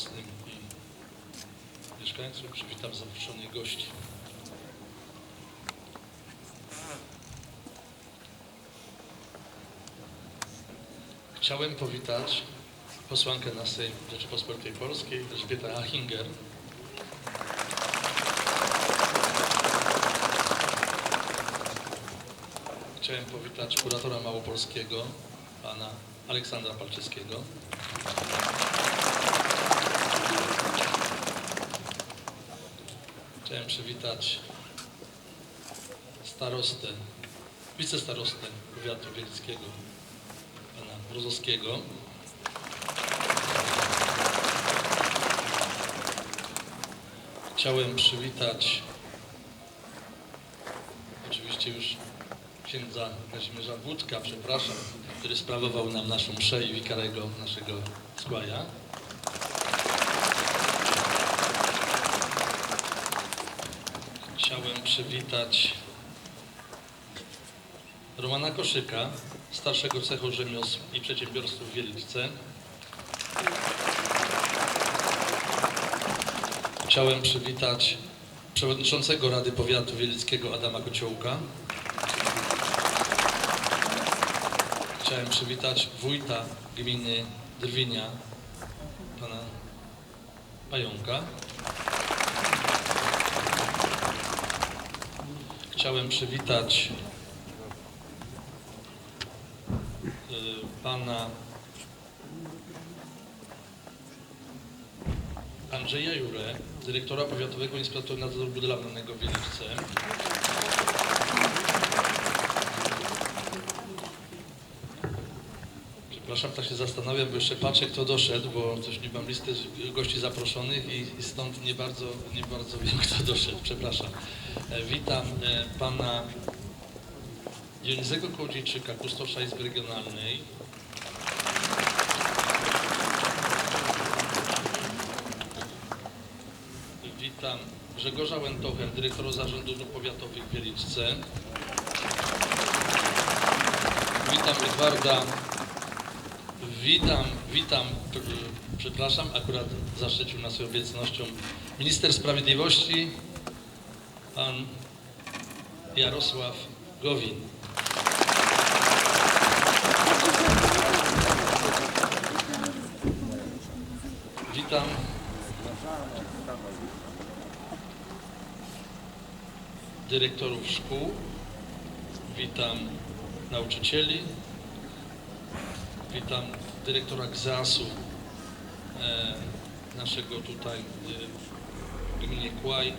własnym i mieszkańców. Przywitam zaproszonych gości. Chciałem powitać posłankę na Sejm Rzeczypospolitej Polskiej, Elżbietę Achinger. Chciałem powitać kuratora małopolskiego, pana Aleksandra Palczyskiego. Chciałem przywitać starostę, wicestarostę powiatu wielickiego, pana Brozowskiego. Chciałem przywitać oczywiście już księdza Kazimierza Wódka, przepraszam, który sprawował nam naszą mszę i wikarego naszego skłaja. Chciałem przywitać Romana Koszyka, starszego cechu rzemiosł i przedsiębiorstw w Wieliczce. Chciałem przywitać przewodniczącego Rady Powiatu Wielickiego Adama Kociołka. Chciałem przywitać wójta gminy Drwinia, pana Pająka. Chciałem przywitać y, pana Andrzeja Jurę, dyrektora Powiatowego Inspektora Nadzoru Budowlanego w Wieliczce. Przepraszam, tak się zastanawiam, bo jeszcze patrzę, kto doszedł, bo też nie mam listy gości zaproszonych i, stąd nie bardzo, nie bardzo wiem, kto doszedł. Przepraszam. E, Witam e, pana Dionizego Kołodziejczyka, kustosza Izby Regionalnej. Witam Grzegorza Łętochę, dyrektora Zarządu Dróg Powiatowych w Wieliczce. Witam Edwarda. Witam, witam, p- przepraszam, akurat zaszczycił nas obecnością minister sprawiedliwości, pan Jarosław Gowin. Witam. Dyrektorów szkół, witam nauczycieli, witam dyrektora GZAS-u e, naszego tutaj e, w gminie Kłaj.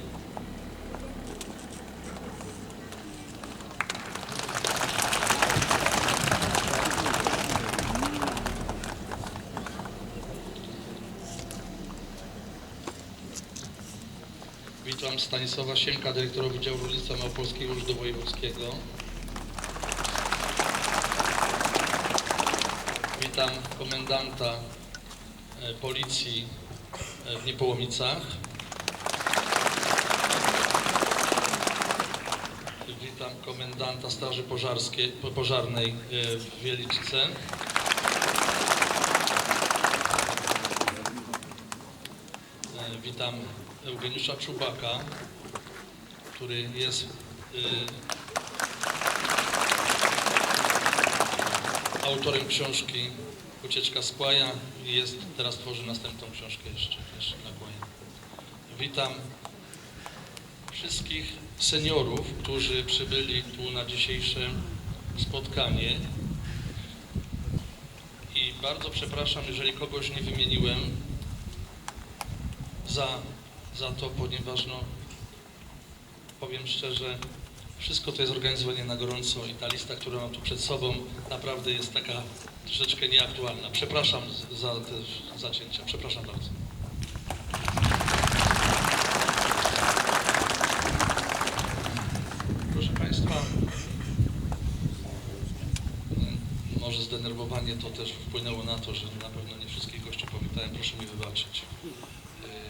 Witam Stanisława Siemka, dyrektora Wydziału Rolnictwa Małopolskiego Urzędu Wojewódzkiego. Witam komendanta e, policji e, w Niepołomicach. Witam komendanta Straży Pożarskiej, po- Pożarnej e, w Wieliczce. Witam Eugeniusza Czubaka, który jest autorem książki Ucieczka z Kłaja i jest, teraz tworzy następną książkę jeszcze, jeszcze na Kłaja. Witam wszystkich seniorów, którzy przybyli tu na dzisiejsze spotkanie i bardzo przepraszam, jeżeli kogoś nie wymieniłem za, za to, ponieważ no, powiem szczerze, wszystko to jest organizowanie na gorąco i ta lista, którą mam tu przed sobą, naprawdę jest taka troszeczkę nieaktualna. Przepraszam za te zacięcia. Przepraszam bardzo. Proszę Państwa, może zdenerwowanie to też wpłynęło na to, że na pewno nie wszystkich gości powitałem. Proszę mi wybaczyć. Yy,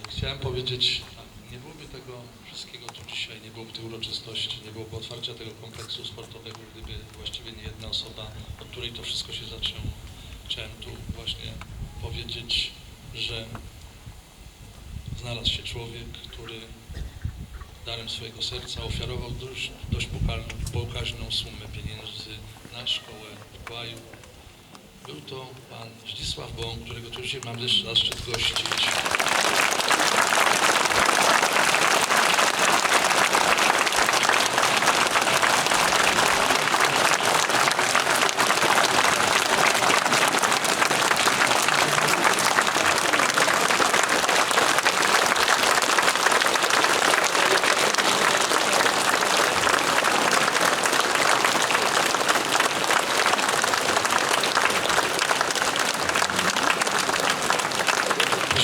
Chciałem powiedzieć, nie byłoby tego wszystkiego dzisiaj, nie byłoby tych uroczystości, nie byłoby otwarcia tego kompleksu sportowego, gdyby właściwie nie jedna osoba, od której to wszystko się zaczęło. Chciałem tu właśnie powiedzieć, że znalazł się człowiek, który darem swojego serca ofiarował dość, dość pokaźną, sumę pieniędzy na szkołę w Kłaju. Był to pan Zdzisław Bąk, którego tu dzisiaj mam zaszczyt gościć.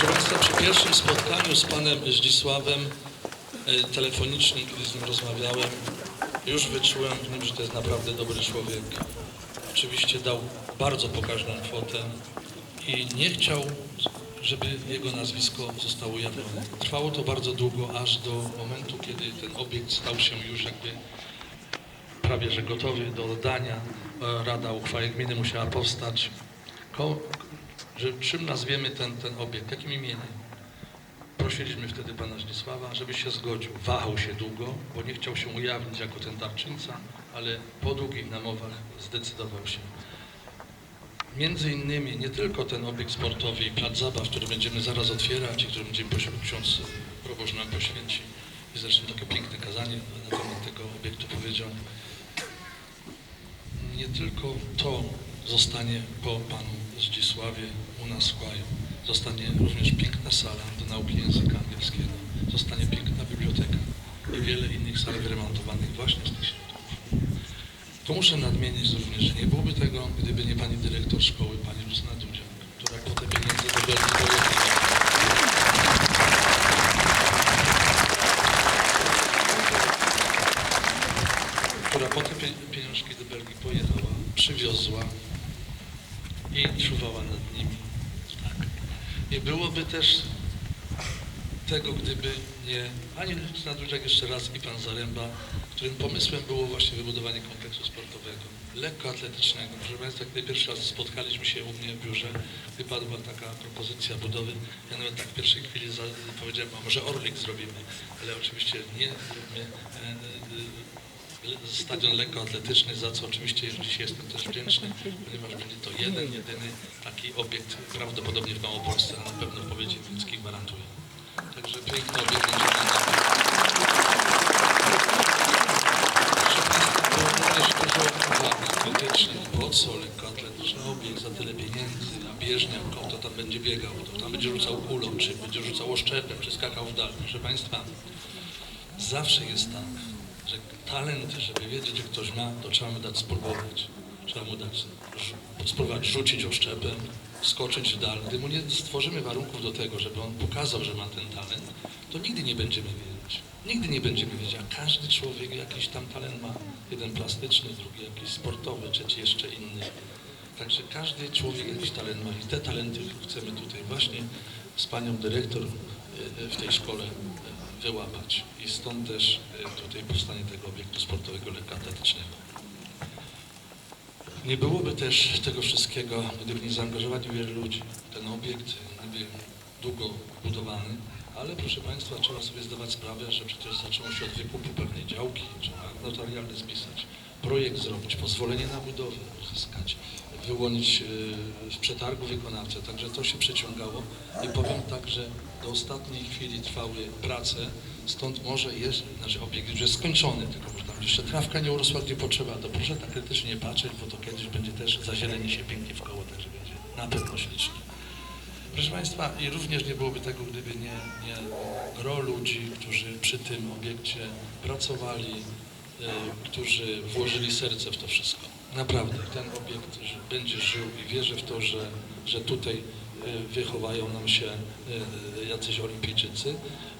Proszę Państwa, przy pierwszym spotkaniu z Panem Zdzisławem e, telefonicznym, kiedy z nim rozmawiałem, już wyczułem w nim, że to jest naprawdę dobry człowiek. Oczywiście dał bardzo pokaźną kwotę i nie chciał, żeby jego nazwisko zostało ujawnione. Trwało to bardzo długo, aż do momentu, kiedy ten obiekt stał się już jakby prawie że gotowy do oddania. E, Rada uchwały gminy musiała powstać. Ko- że czym nazwiemy ten, ten obiekt, jakim imieniem. Prosiliśmy wtedy pana Zdzisława, żeby się zgodził. Wahał się długo, bo nie chciał się ujawnić jako ten darczyńca, ale po długich namowach zdecydował się. Między innymi nie tylko ten obiekt sportowy i plac zabaw, który będziemy zaraz otwierać i który będziemy ksiądz proboszcz nam poświęci i zresztą takie piękne kazanie na temat tego obiektu powiedział. Nie tylko to zostanie po panu Zdzisławie u nas w Kłaju. Zostanie również piękna sala do nauki języka angielskiego. Zostanie piękna biblioteka i wiele innych sal wyremontowanych właśnie z tych środków. Tu muszę nadmienić również, że nie byłoby tego, gdyby nie pani dyrektor szkoły, pani Lucyna Dudziak, która po te pieniądze do pojechała. która po te pie- pieniążki do Belgii pojechała, przywiozła i czuwała nad nimi. Tak. Nie byłoby też tego, gdyby nie ani Dudziak jeszcze raz i pan Zaręba, którym pomysłem było właśnie wybudowanie kompleksu sportowego, lekkoatletycznego. Proszę Państwa, kiedy pierwszy raz spotkaliśmy się u mnie w biurze, wypadła taka propozycja budowy. Ja nawet tak w pierwszej chwili powiedziałem, a może Orlik zrobimy, ale oczywiście nie zróbmy. Stadion lekkoatletyczny, za co oczywiście dzisiaj jestem też wdzięczny, ponieważ będzie to jeden, jedyny taki obiekt prawdopodobnie w Małopolsce, a na pewno w powiecie wiejskim gwarantuję. Także piękny obiekt krytycznych, po co lekkoatletyczny obiekt za tyle pieniędzy, a bieżnia, kto tam będzie biegał, kto tam będzie rzucał kulą, czy będzie rzucał oszczepem, czy skakał w dal. Proszę Państwa, zawsze jest tak, talent, żeby wiedzieć, że ktoś ma, to trzeba mu dać spróbować. Trzeba mu dać spróbować rzucić oszczepem, skoczyć w dal. Gdy mu nie stworzymy warunków do tego, żeby on pokazał, że ma ten talent, to nigdy nie będziemy wiedzieć. Nigdy nie będziemy wiedzieć, a każdy człowiek jakiś tam talent ma. Jeden plastyczny, drugi jakiś sportowy, trzeci jeszcze inny. Także każdy człowiek jakiś talent ma i te talenty chcemy tutaj właśnie z panią dyrektor e, e, w tej szkole e, wyłapać. I stąd też e, tutaj powstanie tego obiektu sportowego lekkoatletycznego. Nie byłoby też tego wszystkiego, gdyby nie zaangażować wielu ludzi. Ten obiekt niby długo budowany, ale proszę Państwa, trzeba sobie zdawać sprawę, że przecież zaczęło się od wykupu pewnej działki, trzeba notarialny spisać, projekt zrobić, pozwolenie na budowę uzyskać, wyłonić yy, w przetargu wykonawcę, także to się przeciągało. I powiem tak, że do ostatniej chwili trwały prace, stąd może jest, znaczy obiekt już jest skończony, tylko że tam jeszcze trawka nie urosła gdzie potrzeba, to proszę tak krytycznie nie patrzeć, bo to kiedyś będzie też zazieleni się pięknie w koło, także będzie na pewno ślicznie. Proszę Państwa, i również nie byłoby tego, gdyby nie, nie gro ludzi, którzy przy tym obiekcie pracowali, e, którzy włożyli serce w to wszystko. Naprawdę, ten obiekt będzie żył i wierzę w to, że, że tutaj e, wychowają nam się e, jacyś olimpijczycy.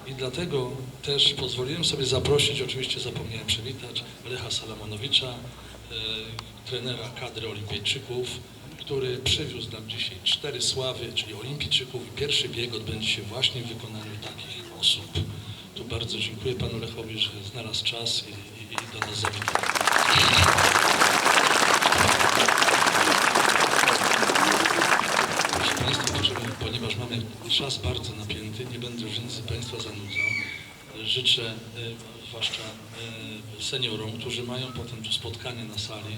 I dlatego też pozwoliłem sobie zaprosić, oczywiście zapomniałem przywitać, Lecha Salamonowicza, trenera kadry olimpijczyków, który przywiózł nam dzisiaj cztery sławy, czyli olimpijczyków i pierwszy bieg odbędzie się właśnie w wykonaniu takich osób. Tu bardzo dziękuję panu Lechowi, że znalazł czas i, i, do nas zawitał. Proszę Państwa, ponieważ mamy czas bardzo napięty, nie będę już nic Państwa zanudzał. Życzę e, zwłaszcza e, seniorom, którzy mają potem spotkanie na sali,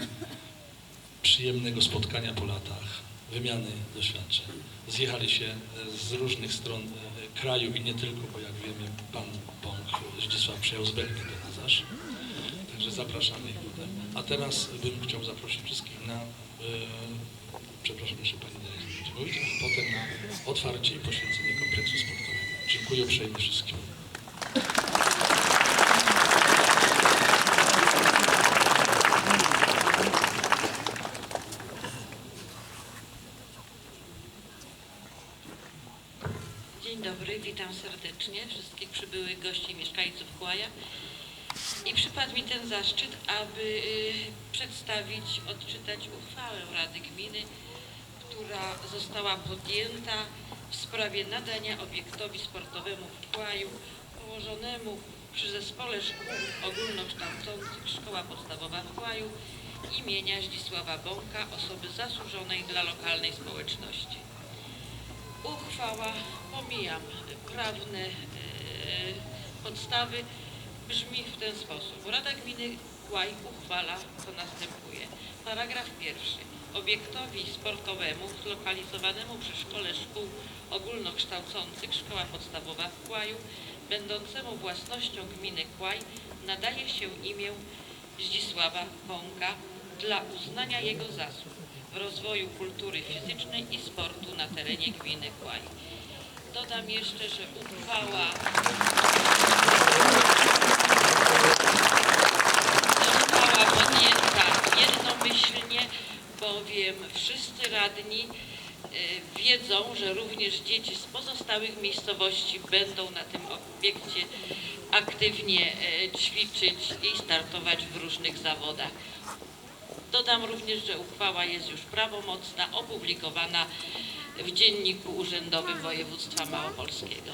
przyjemnego spotkania po latach, wymiany doświadczeń. Zjechali się e, z różnych stron kraju i nie tylko, bo jak wiemy, Pan Bąk Zdzisław przyjechał z Belgii do nas. Także zapraszamy ich tutaj. A teraz bym chciał zaprosić wszystkich na, e, przepraszam jeszcze Pani Dyrektor potem na otwarcie i poświęcenie kompleksu sportowego. Dziękuję uprzejmie wszystkim. Dzień dobry, witam serdecznie wszystkich przybyłych gości i mieszkańców Kłaja. I przypadł mi ten zaszczyt, aby y, przedstawić, odczytać uchwałę Rady Gminy, która została podjęta w sprawie nadania obiektowi sportowemu w Kłaju położonemu przy Zespole Szkół Ogólnokształcących Szkoła Podstawowa w Kłaju imienia Zdzisława Bąka, osoby zasłużonej dla lokalnej społeczności. Uchwała, pomijam prawne e, podstawy, brzmi w ten sposób. Rada Gminy Kłaj uchwala, co następuje. Paragraf pierwszy. Obiektowi sportowemu zlokalizowanemu przy Szkole Szkół Ogólnokształcących Szkoła Podstawowa w Kłaju, będącemu własnością gminy Kłaj, nadaje się imię Zdzisława Bąka dla uznania jego zasług w rozwoju kultury fizycznej i sportu na terenie gminy Kłaj. Dodam jeszcze, że uchwała jednomyślnie, bowiem wszyscy radni e, wiedzą, że również dzieci z pozostałych miejscowości będą na tym obiekcie aktywnie e, ćwiczyć i startować w różnych zawodach. Dodam również, że uchwała jest już prawomocna, opublikowana w Dzienniku Urzędowym Województwa Małopolskiego.